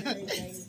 Thank you.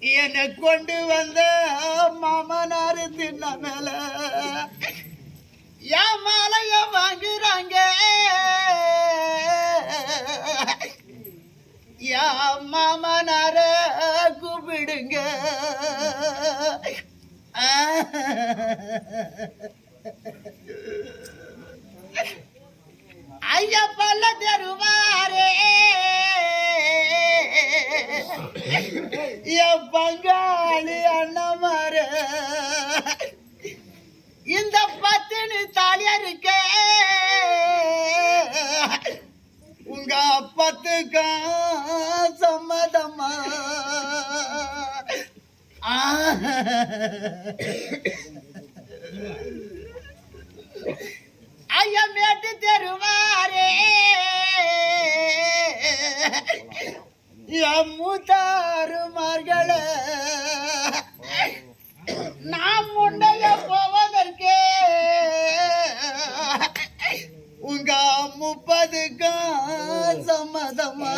என்னை கொண்டு வந்த மாமனார் தின்ன மேல. என் மாலைய வாங்குறாங்க. என் மாமனார கூப்பிடுங்க. ஐயா பல்ல தருவாரே. என் பங்காளி அண்ணமார. இந்த பத்தினி தாலியருக்க உங்க அப்பத்துக்கா சம்மதமா? ஐயா மேட்டு தெருவாரே. என் மூத்தாறு நாம் முன்னைய போவதற்கே. உங்க முப்பதுக்கும் சம்மதமா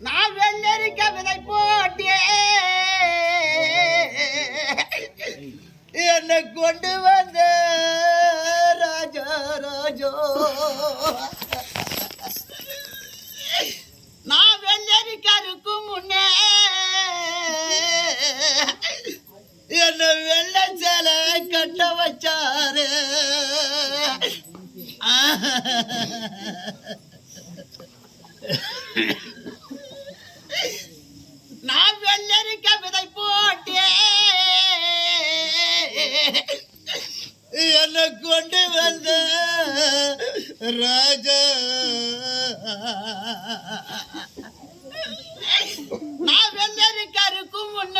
நான் வெள்ளரிக்க விதை போட்டே கட்ட வச்சாரு. நான் வெள்ளரிக்க விதை போட்டே என்னை கொண்டு வந்த ராஜா. நான் வெள்ளரிக்காருக்கும் முன்ன.